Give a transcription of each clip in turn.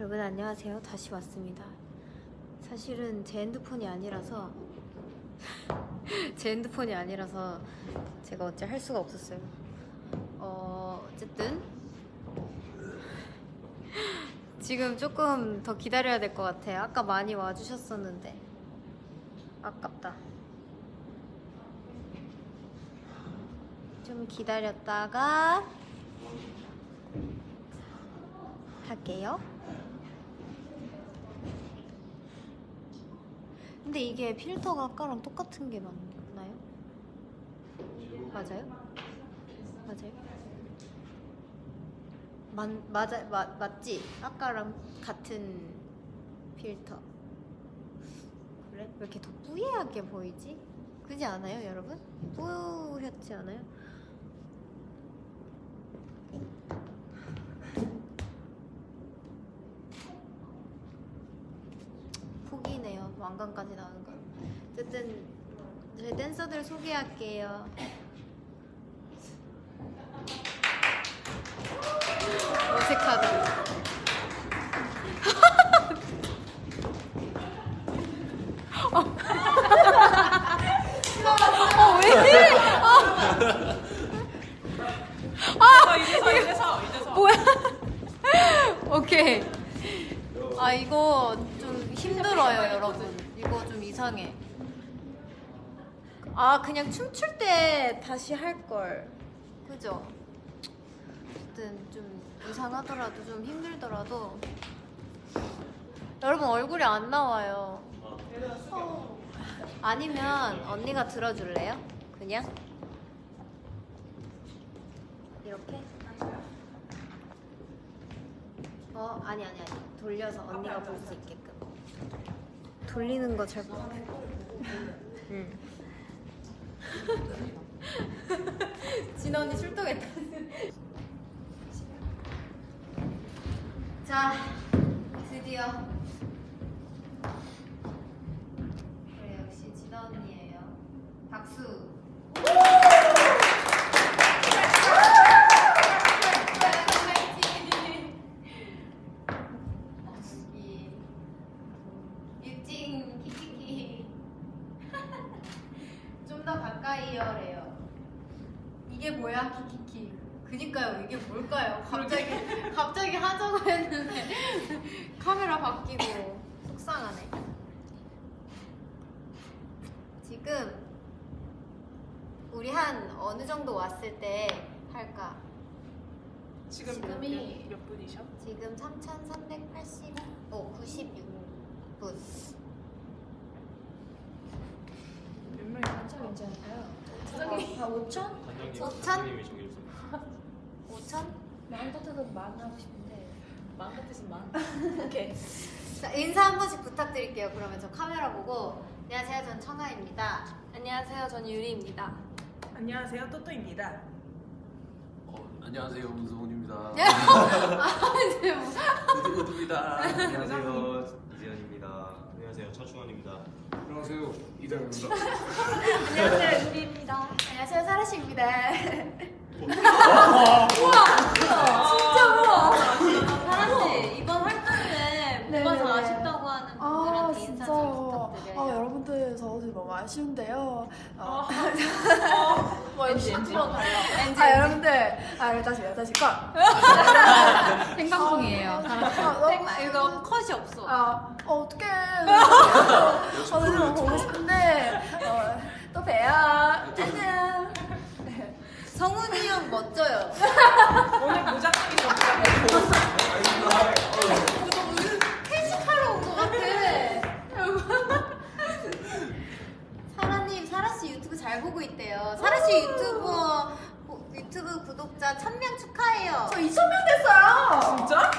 여러분 안녕하세요. 다시 왔습니다. 사실은 제 핸드폰이 아니라서 제 핸드폰이 아니라서 제가 어째 할 수가 없었어요. 어, 어쨌든 지금 조금 더 기다려야 될 것 같아요. 아까 많이 와주셨었는데 아깝다. 좀 기다렸다가 할게요. 근데 이게 필터가 아까랑 똑같은 게 맞나요? 맞아요? 맞아요? 맞, 맞아, 맞, 맞지? 아까랑 같은 필터. 그래? 왜 이렇게 더 뿌예하게 보이지? 그지 않아요, 여러분? 뿌옇지 않아요? 왕관까지 나오는 거. 어쨌든 댄서들 소개할게요. 어색하다. 어, 왜 이래? 아, 이제서 이제서 이제서 뭐야? 오케이. 아 이거 좀 힘들어요, 여러분. 이거 좀 이상해. 아 그냥 춤출 때 다시 할 걸. 그죠? 어쨌든 좀 이상하더라도 좀 힘들더라도 여러분 얼굴이 안 나와요. 아니면 언니가 들어줄래요? 그냥 이렇게? 어 아니 아니 아니 돌려서 언니가 볼 수 있게끔 돌리는 거잘 모르. 응. 진아 언니 출동했다. 자 드디어 그래 역시 진아 언니예요. 박수. 이 유찡 키키키 좀 더 가까이요래요. 이게 뭐야 키키키? 그니까요 이게 뭘까요? 갑자기 갑자기 하자고 했는데 카메라 바뀌고 속상하네. 지금 우리 한 어느 정도 왔을 때 할까? 지금 지금이- 몇, 몇 분이셔? 지금 3,380, 어, 96분. 몇 명이 한참 괜찮을까요? 아, 5천? 단장님, 오천? 단장님이 정해주세요. 5천? 마음 같아도 만 하고 싶은데 마음 같으신 만. 오케이. 자, 인사 한 번씩 부탁드릴게요. 그러면 저 카메라 보고. 안녕하세요. 전 청아입니다. 안녕하세요. 전 유리입니다. 안녕하세요 또또입니다. 어, 안녕하세요, 문수홍입니다. 네. 아. 우두우두입니다. 안녕하세요, 이재현입니다. 안녕하세요, 차충원입니다. 안녕하세요 이대현입니다. 안녕하세요. 유리입니다. 안녕하세요. 사라씨입니다. 엔지 엔지. 아 여러분들 아 다시 다시 컷. 생방송이에요. 아, 생- 이거 컷이 없어. 아 어, 어떡해. 어, 너무 너무 보고 싶은데 어, 또 봬요. 안녕. 성훈이 형 멋져요. 오늘 좀회 사라씨 유튜브 잘 보고 있대요. 사라씨 유튜버, 구- 유튜브 구독자 1000명 축하해요. 저 2천 명 됐어요. 진짜?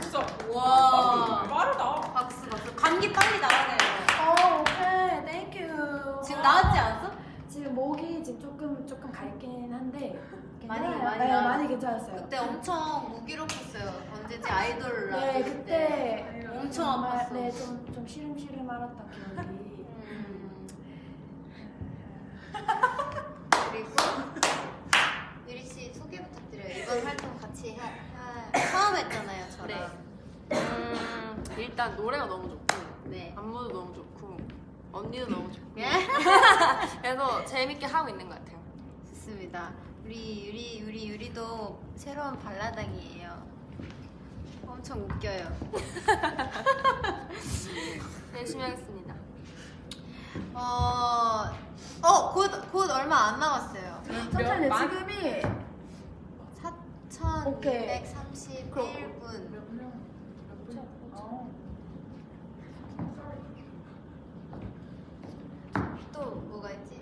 진짜. 와. 빠르다. 박수, 박수. 감기 빨리 나가네요. 어 오케이 땡큐. 지금 나았지 않았어? 지금 목이 지금 조금 조금 갈긴 한데 많이, 괜찮아요. 많이 네, 나았어. 많이 괜찮았어요. 그때 엄청 무기력했어요. 언제지 아이돌 네 나왔을 때. 그때 엄청 정말, 아팠어. 네, 좀, 좀 시름시름 앓았던 기억이. 음. 그리고 유리 씨 소개 부탁드려요. 이번 활동 같이 하, 하, 처음 했잖아요, 저랑. 음, 일단 노래가 너무 좋고 네. 안무도 너무 좋고 언니도 너무 좋고 예? 그래서 재밌게 하고 있는 것 같아요. 좋습니다. 우리 유리 유리 유리도 새로운 발라당이에요. 엄청 웃겨요. 열심히 하겠습니다. 어, 어, 곧, 곧 얼마 안 남았어요. 천천히 만? 지금이 4,231분. 또 뭐가 있지?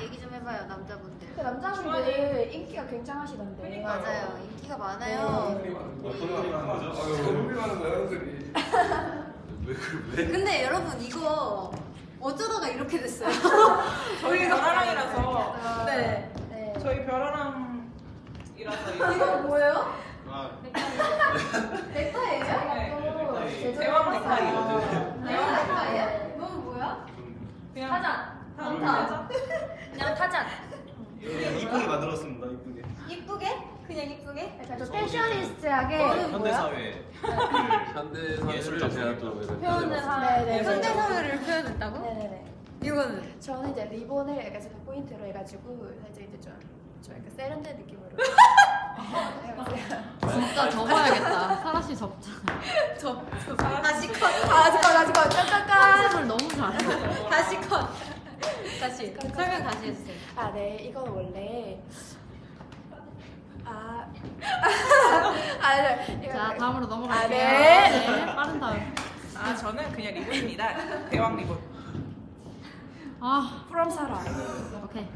얘기 좀 해봐요, 남자분들. 그 남자분들 인기가 굉장하시던데. 맞아요, 인기가 많아요. 어떤 말이 하는 거죠? 아유, 너무 많은 거야, 선생님. 근데 여러분, 이거 어쩌다가 이렇게 됐어요? 저희 별아랑이라서 네. 네. 저희 별아랑이라서 이거 뭐예요? 아, 넥타이예요? 네. 대왕 넥타이. 대왕 넥타이예요? 이건 뭐야? 그냥 타잔. 타잔. 그냥 타잔. 이쁘게 만들었습니다. 이쁘게. 이쁘게? 그냥 이쁘게? 약간 좀 패셔니스트하게 현대? 사회. 현대 예술 사회를 제가 또 표현을. 하는. 네네. 현대 사회를 표현했다고? 네네네. 이거는 저는 이제 리본을 약간 제가 포인트로 해가지고 살짝 이제 좀, 좀 약간 세련된 느낌으로. 진짜 접어야겠다. 사라 씨 접자. 다시 컷. 아, 잠깐, 나 지금 깜깜깜. 컨셉을 너무 잘해. 다시 컷. 다시 설명 다시 해주세요. 아, 네, 이건 원래. 아. 아, 네. 이거 자, 다음으로 넘어갈게요. 아, 네. 네, 빠른 다음. 아 저는 그냥 리본입니다. 대왕 리본. 아, from 사라. 오케이.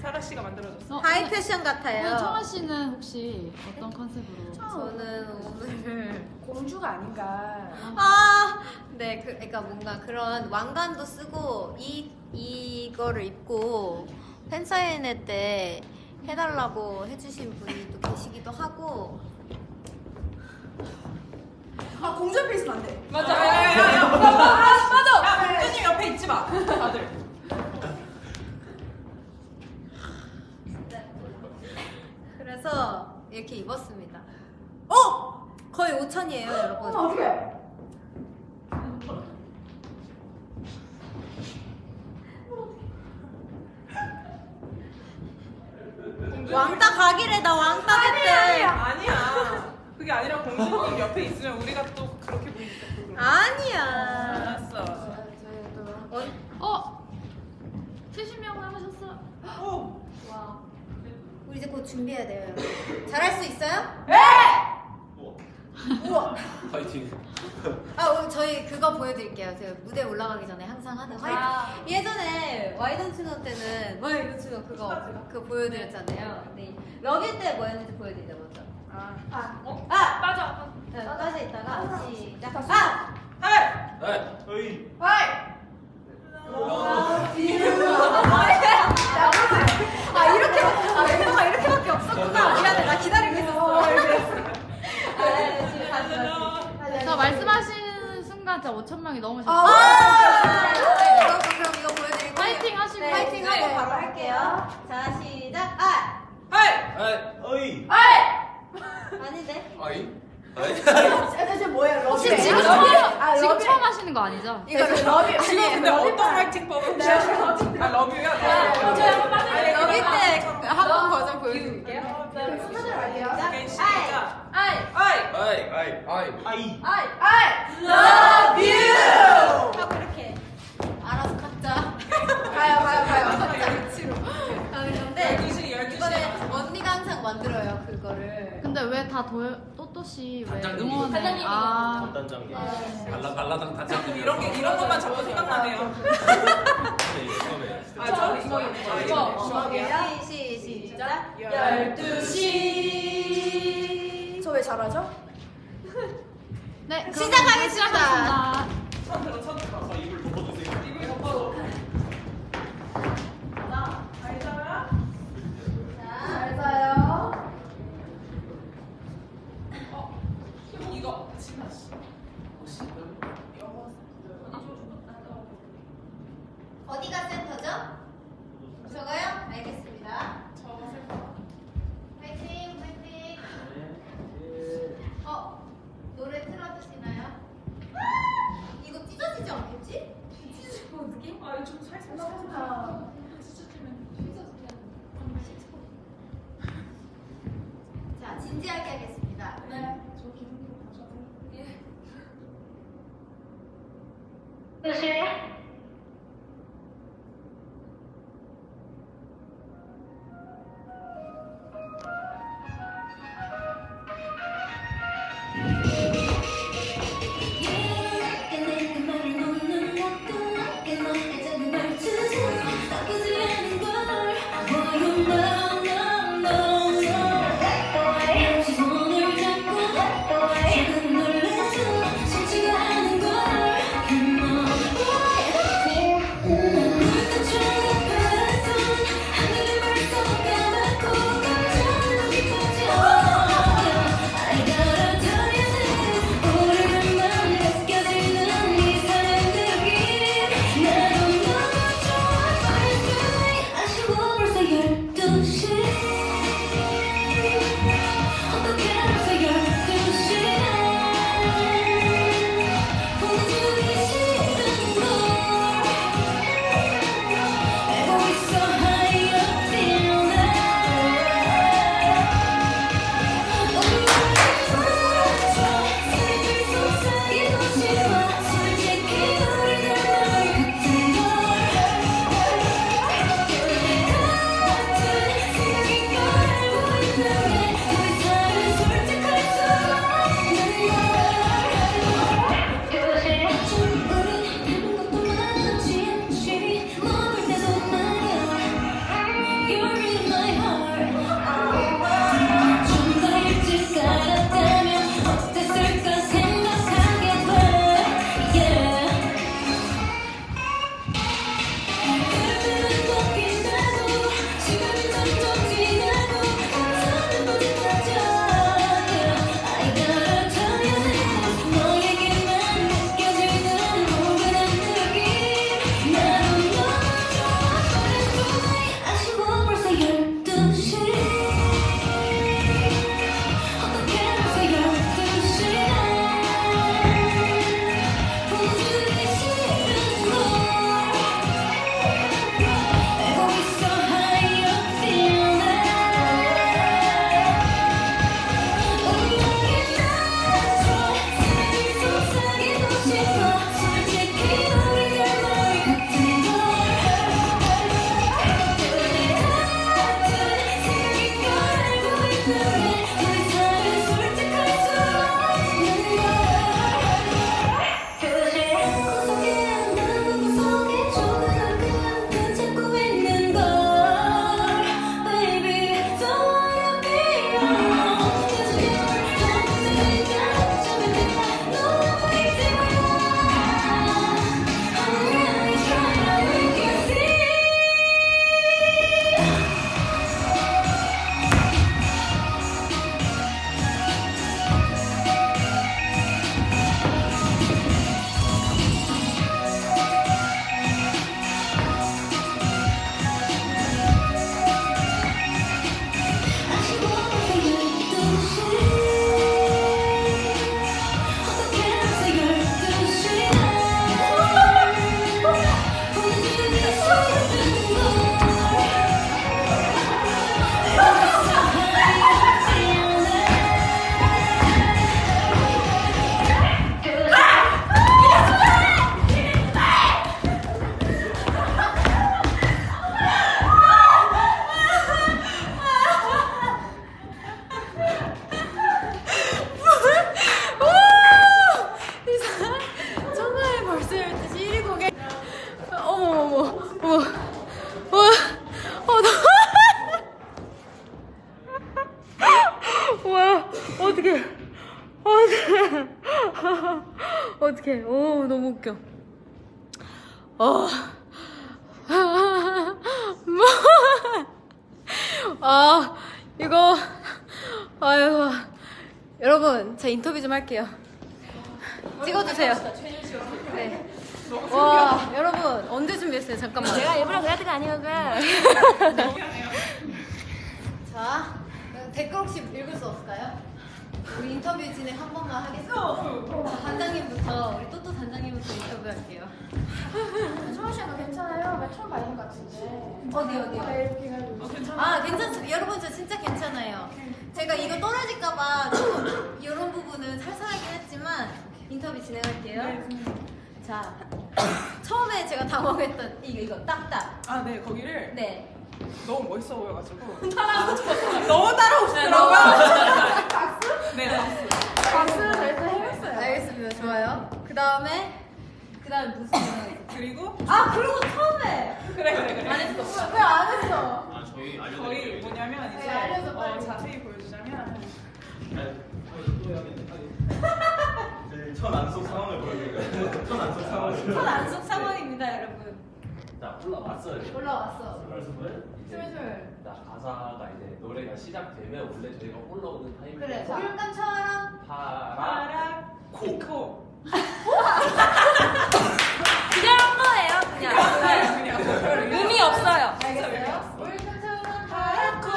사라 씨가 만들어줬어. 어, 하이 패션 오늘 같아요. 청아 씨는 혹시 어떤 컨셉으로? 저는 오늘 공주가 아닌가. 아, 네, 그, 그러니까 뭔가 그런 왕관도 쓰고 이 이거를 입고 팬사인회 때 해달라고 해주신 분이 또 계시기도 하고 아, 공주 앞에 있으면 안 돼. 맞아. 야야야. 맞아. 야 공주님 옆에 있지 마. 다들. 그래서 이렇게 입었습니다. 어, 거의 5천이에요, 여러분. 어떻게? 왕따 가기래 나 왕따 됐대. 아니야. 공주님 옆에 있으면 우리가 또 그렇게 보이니까. 아니야. 알았어. 저희 또. 어, 어, 70명 남으셨어. 오. 우리 이제 곧 준비해야 돼요. 여러분. 잘할 수 있어요? 우와. 파이팅. 아, 오늘 저희 그거 보여드릴게요. 제가 무대 올라가기 전에 항상 하는 화이팅. 예전에 와이던츠노 때는 와이던츠노 그거 그거 보여드렸잖아요. 근데 러빌 때 뭐였는지 보여드리자 먼저. 아. 아, 아 빠져. 네, 빠져 있다가 시작. 아 헐. 네. 어이. 아 이렇게 아 멤버가 이렇게밖에 없었구나. 미안해 나 기다리고 있었어. 아, 네, 지금 다시 다시. 저 말씀하시는 순간 진짜 5천 명이. 아, 이거 그럼 이거 보여드리고 파이팅 하시고. 네, 파이팅 하고 네. 바로 할게요. 자 시작. 아 헐. 어이. 아닌데. 아이? 대체 뭐예요? 러비? 혹시 지금 러비? 처음, 아, 지금 러비? 처음 하시는 거 아니죠? 이거를 러비. 지금 근데 어떤 화이팅법을 취하시는지. 아 러뷰야. 아니 러비 때 한번 버전 보여드릴게요. 오케이 시작. 아이 아이. 아이 아이 아이 아이. 아이 love you 하고 이렇게 알아서 각자 가요, 가요, 가요. 각자 위치로 가는 건데 12시 12시에. 이번에 만들어요 그거를. 근데 왜 다 또또씨 왜 단장님이 응원을? 단장님이 아, 전단장님. 발라 발라당 단장님 이런 게 이런 것만 자꾸 생각나네요. 네, 처음에. 아, 저 이거 이거 이거. 시, 시, 시작. 12시. 저 왜 잘하죠? 네. 시작하겠습니다. 시작하겠습니다. 천 들어 천 들어. Santiago 어떡해. 오, 너무 웃겨. 어. 뭐. 아, 이거. 아이고. 여러분, 제 인터뷰 좀 할게요. 찍어주세요. 네. 와, 여러분, 언제 준비했어요? 잠깐만. 제가 일부러 그래야 되가 아니었가 자, 댓글 혹시 읽을 수 없을까요? 우리 인터뷰 진행 한 번만 하겠습니다. 어, 어, 어. 단장님부터 우리 또또 단장님부터 인터뷰할게요. 소영 씨가 괜찮아요? 나 처음 봐야 것 같은데. 어디 어디? 아, 네, 이렇게 아 괜찮습니다. 여러분 저 진짜 괜찮아요. 제가 이거 떨어질까봐 조금 이런 부분은 살살하긴 했지만 인터뷰 진행할게요. 네, 자 처음에 제가 당황했던 이거 이거 딱딱. 아, 네, 거기를 네. 너무 멋있어 보여가지고. 따라오고 싶었어. 너무 따라오시더라고요. 네, 박수. 박수를 저희도 해봤어요. 알겠습니다. 좋아요. 그 다음에 그 다음에 무슨 그리고, 아 그리고 처음에 그래, 그래, 그래. 안 했어. 왜 안 했어? 아 저희 거의 알려드릴게요. 뭐냐면 이제 네, 알려줘, 어, 빨리. 자세히 보여주자면 또 해야겠네. 네, 첫 안속 상황을 보여드릴까요? 첫 안속 상황을. 첫 안속 상황입니다, 여러분. 자 올라왔어요. 올라왔어. 슬슬 이제 슬슬. 자 가사가 이제 노래가 시작되면 원래 저희가 올라오는 타이밍 그래. 물감처럼 파라 파라 코. 코. 그냥 한 거예요, 그냥. 그냥 의미 없어요. 알겠어요? 물감처럼 파랗고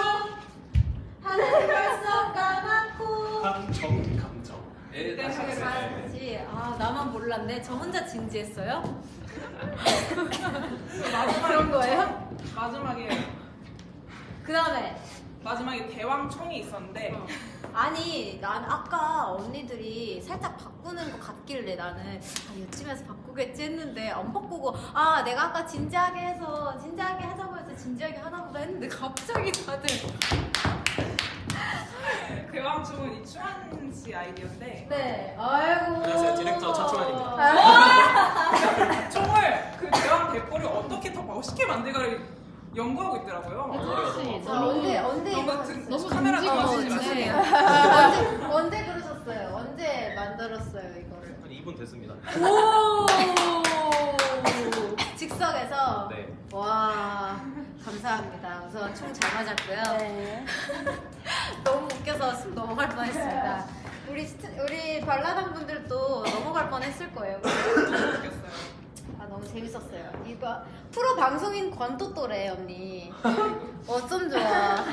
하늘이 벌써 까맣고. 감정 감정. 예, 네, 다시 하겠습니다. 잘하지. 아 나만 몰랐네. 저 혼자 진지했어요? 마지막에 그런 거예요? 마지막에 그 다음에 마지막에 대왕총이 있었는데 아니 난 아까 언니들이 살짝 바꾸는 것 같길래 나는 아 이쯤에서 바꾸겠지 했는데 안 바꾸고 아 내가 아까 진지하게 해서 진지하게 하자고 해서 진지하게 하나보다 했는데 갑자기 다들 대왕총은 이 추한 씨 아이디어인데 네 아이고 안녕하세요, 디렉터 차충환입니다. 총을 그 대왕 대포를 어떻게 더 멋있게 만들까를 연구하고 있더라고요. 혹시 저 언제 언제 너무 이거 등- 너무 카메라 등지고 나와주지 있네. 마세요. 언제 언제 그러셨어요? 언제 만들었어요 이거를? 한 2분 됐습니다. 오 즉석에서 네. 와 감사합니다. 우선 총 잘 맞았고요. 네. 너무 웃겨서 숨 넘어갈 뻔했습니다. 우리 스트, 우리 발라당 분들도 넘어갈 뻔했을 거예요. 웃겼어요. 아 너무 재밌었어요. 이거 프로 방송인 권또또래 언니. 어쩜 좋아.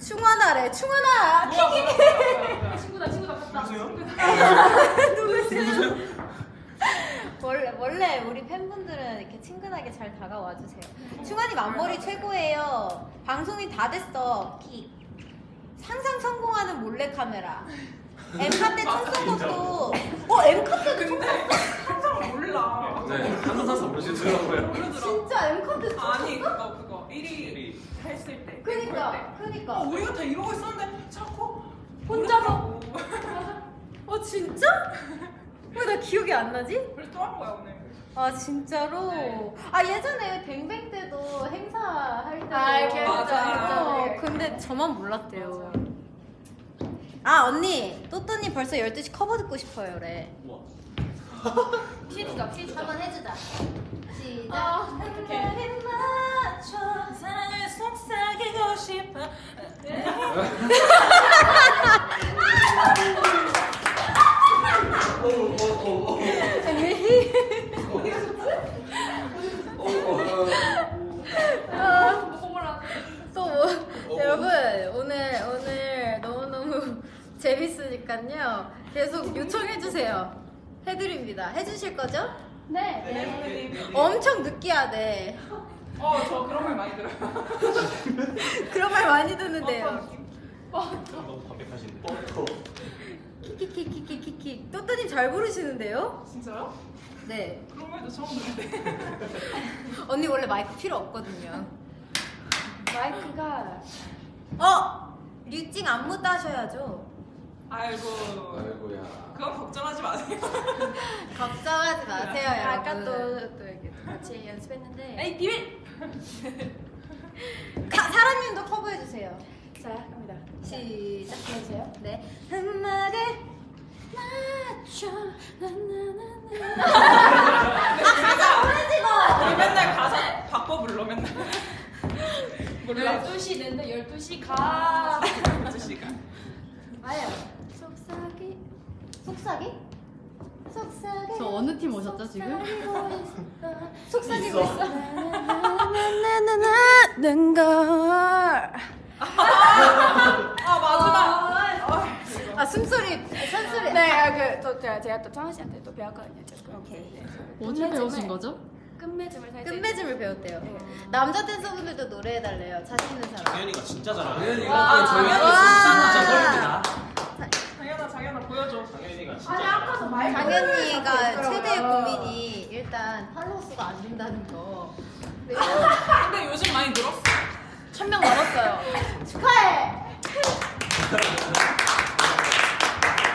충원아래 충원아. 친구다, 친구다, 갔다. 누구세요? 원래 원래 우리 팬분들은 이렇게 친근하게 잘 다가와 주세요. 충원이 앞머리 최고예요. 방송인 다 됐어. 킥. 상상 성공하는 몰래 카메라. 엠카 때 쳤던 것도 어 엠카 때도 근데 항상 몰라. 네 사서 모르시더라고요. 모르더라. 진짜 엠카 때. 아니 그거 그거 1위 했을 때. 그니까 때. 어, 그니까. 우리가 다 이러고 있었는데 자꾸 혼자서? 모르더라고. 어 진짜? 왜 나 기억이 안 나지? 그래서 또 한 거야 오늘. 아 진짜로? 네. 아 예전에 뱅뱅 때도 행사할 때도 아, 이렇게 맞아. 어, 근데 저만 몰랐대요 아 언니. 또또님 벌써 12시 커버 듣고 싶어요 그래. 퀴즈가 퀴즈 한번 해주자. 시작. 아, 한발에 맞춰 사랑을 속삭이고 싶어. 또 뭐, 여러분 오늘 재밌으니까요 계속 요청해 주세요 해드립니다 해주실 거죠? 네. 네. 엄청 느끼하대 어 저 그런 말 많이 들어요. 그런 말 많이 듣는데요? 너무 담백하신데. 키키키키키키키 또또님 잘 부르시는데요? 진짜요? 네 그런 말도 처음 듣는데. 언니 원래 마이크 필요 없거든요 마이크가 어! 류찡 안무 따셔야죠 아이고. 아이고야. 그건 걱정하지 마세요. 걱정하지 마세요 여러분 아까 또, 또 이렇게 같이 연습했는데. 에이 비밀! 가, 사람님도 커버해주세요 자, 갑니다. 시작 해주세요. 네 한마디 맞춰 제가 우리 맨날 가사 바꿔 불러 맨날. 몰라. 12시 된대, 12시 가. 12시간. 아야 속삭이 속삭이? 속삭이 저 어느 팀 오셨죠 지금? 속삭이고 있어 나나나나는 걸. 아 마지막. 아 숨소리 숨소리 네, 아, 그, 또 제가, 제가 또 청아 씨한테 또 배웠거든요. 조금. 오케이. 어디 배우신 거죠? 끝맺음을 살짝. 끝맺음을 배웠대요. 남자 댄서분들도 노래해달래요. 자신 있는 사람. 장현이가 진짜 잘하네. 당연히가 와, 당연히 진짜 진짜. 섭니다. 장현아 장현아 보여줘. 장현이가 진짜 아니 잘하네. 아까도 말. 장현이가 최대의 고민이 일단 팔로우 수가 안 된다는 거. 근데 요즘 많이 늘었어. 천명 넘었어요. 축하해!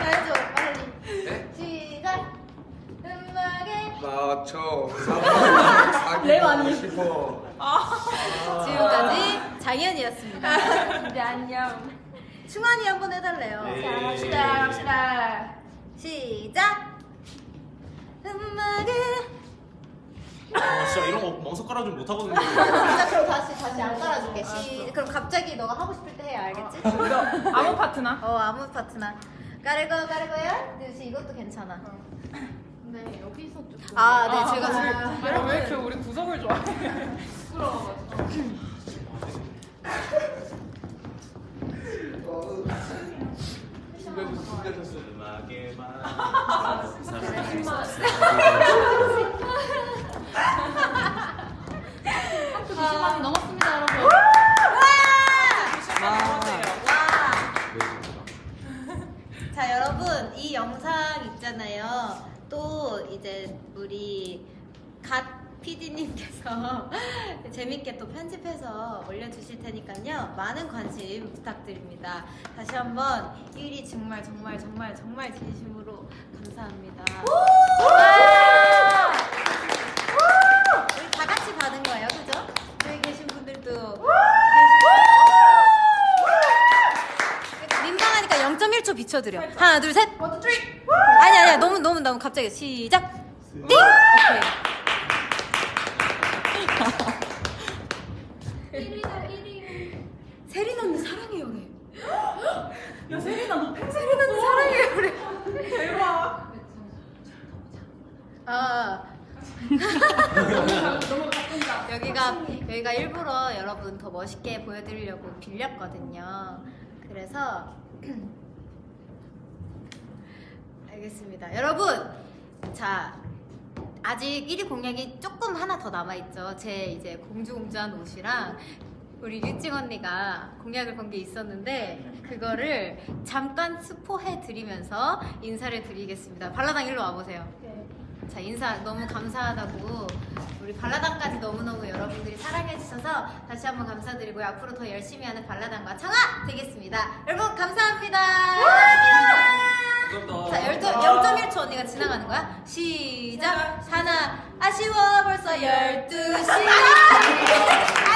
해줘 빨리. 시작. 음악에 맞춰. 랩 아니. 싶어. 지금까지 장현이었습니다. 네 안녕. 충환이 한번 해달래요. 네. 자 갑시다 갑시다. 시작. 음악에 아, 진짜 이런 거 멍석 깔아주면 못하거든요. 진짜 그럼 다시 다시 안 깔아줄게. 시 그럼 갑자기 너가 하고 싶을 때 해 알겠지? 아무 파트나? 어 아무 파트나. 까르고 까르고야. 누시 이것도 괜찮아. 네 여기서 좀. 아, 네 아, 제가 아, 여러분 왜 이렇게 우리 구석을 좋아해? 음악에만. 학교 20만이 넘었습니다 여러분. 자 여러분 이 영상 있잖아요. 또 이제 우리 갓 PD님께서 재밌게 또 편집해서 올려주실 테니까요. 많은 관심 부탁드립니다. 다시 한번 1위 정말 정말 정말 정말 진심으로 감사합니다. 우리 다 같이 받은 거예요, 그죠? 여기 계신 분들도 민망하니까 0.1초 비춰드려. 하나, 둘, 셋. 아니 아니야 너무 너무 너무 갑자기 시작. 띵. 오케이. 세린 언니 사랑해요래. 야 세린아 너 팬. 세린 언니 사랑해요래. 대박. 아. 여기가 여기가 일부러 여러분 더 멋있게 보여드리려고 빌렸거든요. 그래서 알겠습니다. 여러분, 자 아직 1위 공약이 조금 하나 더 남아 있죠. 제 이제 공주공주한 옷이랑 우리 유찡 언니가 공약을 건 게 있었는데 그거를 잠깐 스포해 드리면서 인사를 드리겠습니다. 발라당 일로 와보세요. 자 인사 너무 감사하다고 우리 발라당까지 너무너무 여러분들이 사랑해주셔서 다시 한번 감사드리고요. 앞으로 더 열심히 하는 발라당과 청아 되겠습니다. 여러분 감사합니다. 자 0.1초 언니가 지나가는 거야? 시작! 하나 아쉬워. 벌써 12시